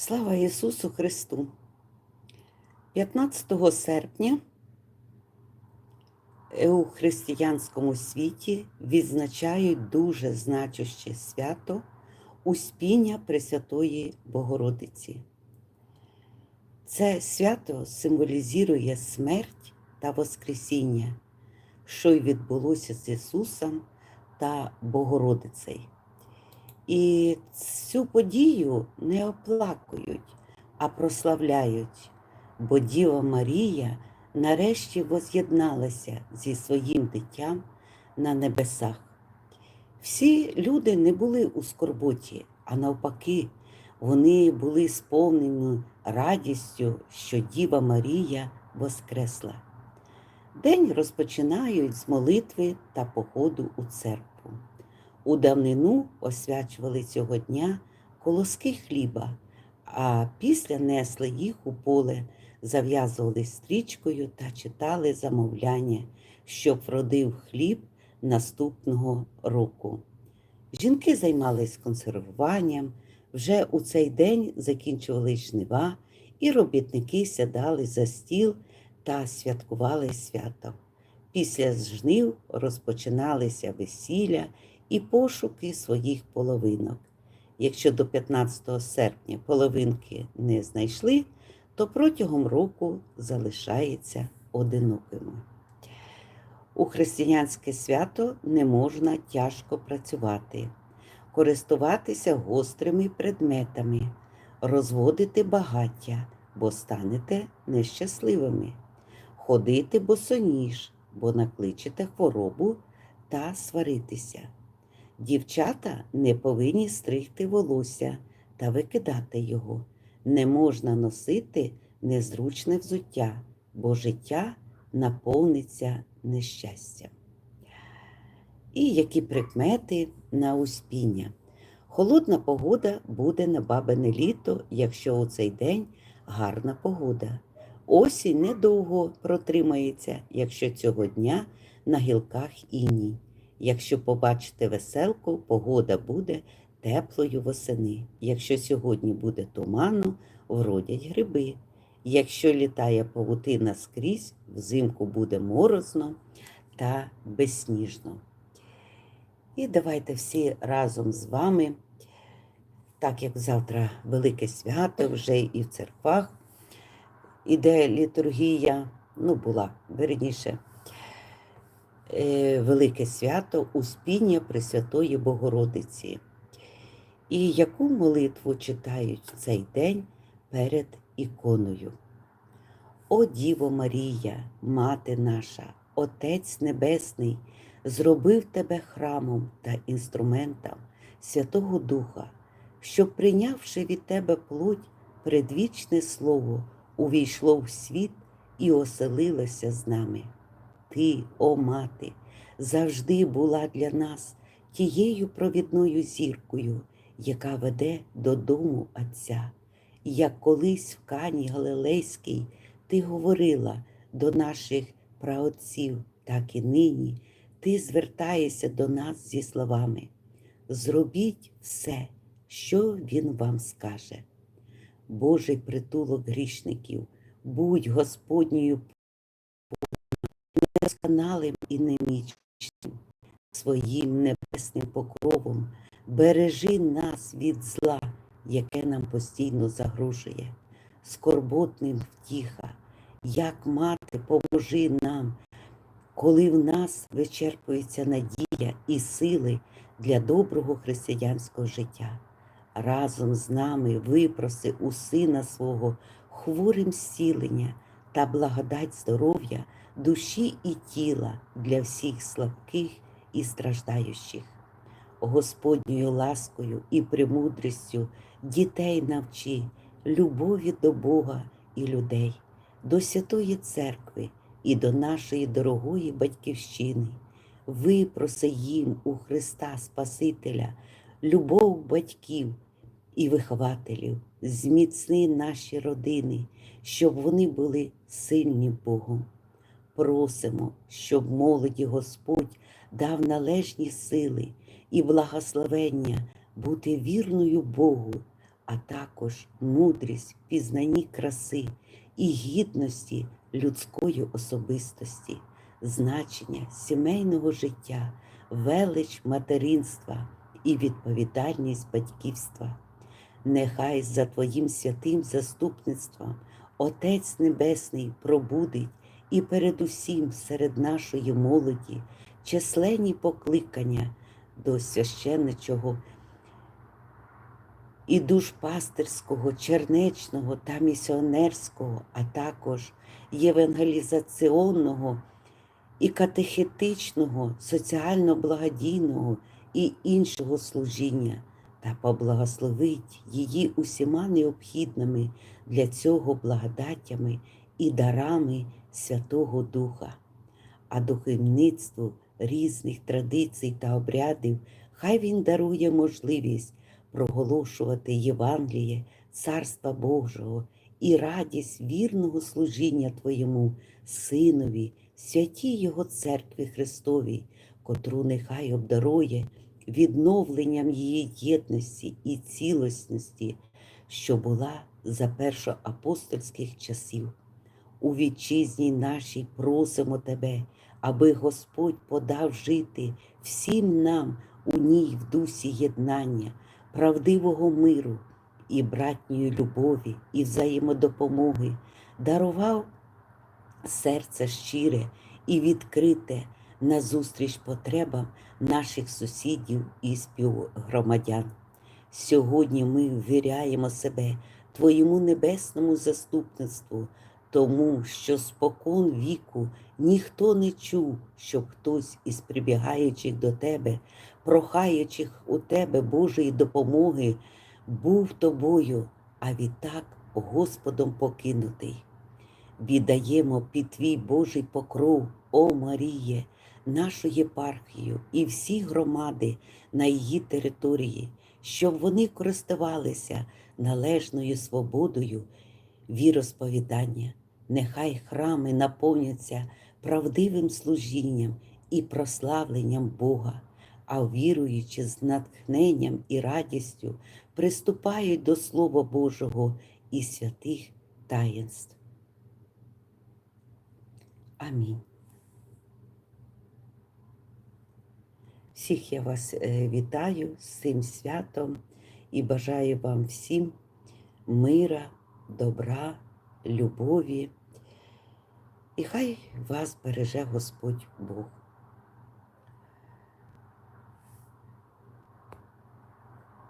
Слава Ісусу Христу! 15 серпня у християнському світі відзначають дуже значуще свято Успіння Пресвятої Богородиці. Це свято символізує смерть та Воскресіння, що й відбулося з Ісусом та Богородицею. І цю подію не оплакують, а прославляють, бо Діва Марія нарешті воз'єдналася зі своїм дитям на небесах. Всі люди не були у скорботі, а навпаки, вони були сповнені радістю, що Діва Марія воскресла. День розпочинають з молитви та походу у церкву. У давнину освячували цього дня колоски хліба, а після несли їх у поле, зав'язували стрічкою та читали замовляння, щоб вродив хліб наступного року. Жінки займались консервуванням, вже у цей день закінчували жнива, і робітники сядали за стіл та святкували свято. Після жнив розпочиналися весілля і пошуки своїх половинок. Якщо до 15 серпня половинки не знайшли, то протягом року залишається одинокими. У християнське свято не можна тяжко працювати, користуватися гострими предметами, розводити багаття, бо станете нещасливими, ходити босоніж, бо накличете хворобу та сваритися. Дівчата не повинні стригти волосся та викидати його. Не можна носити незручне взуття, бо життя наповниться нещастям. І які прикмети на успіння. Холодна погода буде на бабине літо, якщо у цей день гарна погода. Осінь недовго протримається, якщо цього дня на гілках іній. Якщо побачите веселку, погода буде теплою восени. Якщо сьогодні буде туманно, вродять гриби. Якщо літає павутина скрізь, взимку буде морозно та безсніжно. І давайте всі разом з вами, так як завтра велике свято, вже і в церквах іде літургія, ну була верніше. Е, велике свято Успіння Пресвятої Богородиці. І яку молитву читають в цей день перед іконою? О Діво Марія, Мати наша, Отець Небесний, зробив тебе храмом та інструментом Святого Духа, щоб, прийнявши від тебе плоть, предвічне Слово, увійшло в світ і оселилося з нами. Ти, о мати, завжди була для нас тією провідною зіркою, яка веде додому Отця. Як колись в Кані Галилейській ти говорила до наших праотців, так і нині ти звертаєшся до нас зі словами. Зробіть все, що Він вам скаже. Божий притулок грішників, будь Господньою недосконалим і немічним, своїм небесним покровом, бережи нас від зла, яке нам постійно загрожує, скорботним втіха, як мати, поможи нам, коли в нас вичерпується надія і сили для доброго християнського життя. Разом з нами випроси у сина свого хворим зцілення та благодать здоров'я душі і тіла для всіх слабких і страждаючих. Господньою ласкою і премудрістю дітей навчи, любові до Бога і людей, до Святої Церкви і до нашої дорогої Батьківщини, випроси їм у Христа Спасителя, любов батьків і вихователів, зміцни наші родини, щоб вони були сильні Богом просимо, щоб молоді Господь дав належні сили і благословення бути вірною Богу, а також мудрість в пізнанні краси і гідності людської особистості, значення сімейного життя, велич материнства і відповідальність батьківства. Нехай за Твоїм святим заступництвом Отець Небесний пробудить і передусім серед нашої молоді численні покликання до священничого і душпастерського, чернечного та місіонерського, а також євангелізаційного і катехетичного, соціально-благодійного і іншого служіння та поблагословить її усіма необхідними для цього благодаттями і дарами Святого Духа, а духовництву різних традицій та обрядів хай Він дарує можливість проголошувати Євангеліє Царства Божого і радість вірного служіння Твоєму Синові, святій Його церкві Христовій, котру нехай обдарує відновленням її єдності і цілісності, що була за першоапостольських часів. У вітчизні нашій просимо Тебе, аби Господь подав жити всім нам у ній в дусі єднання, правдивого миру і братньої любові і взаємодопомоги, дарував серце щире і відкрите назустріч потребам наших сусідів і співгромадян. Сьогодні ми ввіряємо себе Твоєму небесному заступництву, тому що спокон віку ніхто не чув, щоб хтось із прибігаючих до тебе, прохаючих у тебе Божої допомоги, був тобою, а відтак Господом покинутий. Віддаємо під твій Божий покров, о Маріє, нашу єпархію і всі громади на її території, щоб вони користувалися належною свободою віросповідання. Нехай храми наповняться правдивим служінням і прославленням Бога, а віруючи з натхненням і радістю, приступають до Слова Божого і святих таїнств. Амінь. Всіх я вас е, вітаю з цим святом і бажаю вам всім мира, добра, любові. І хай вас береже Господь Бог.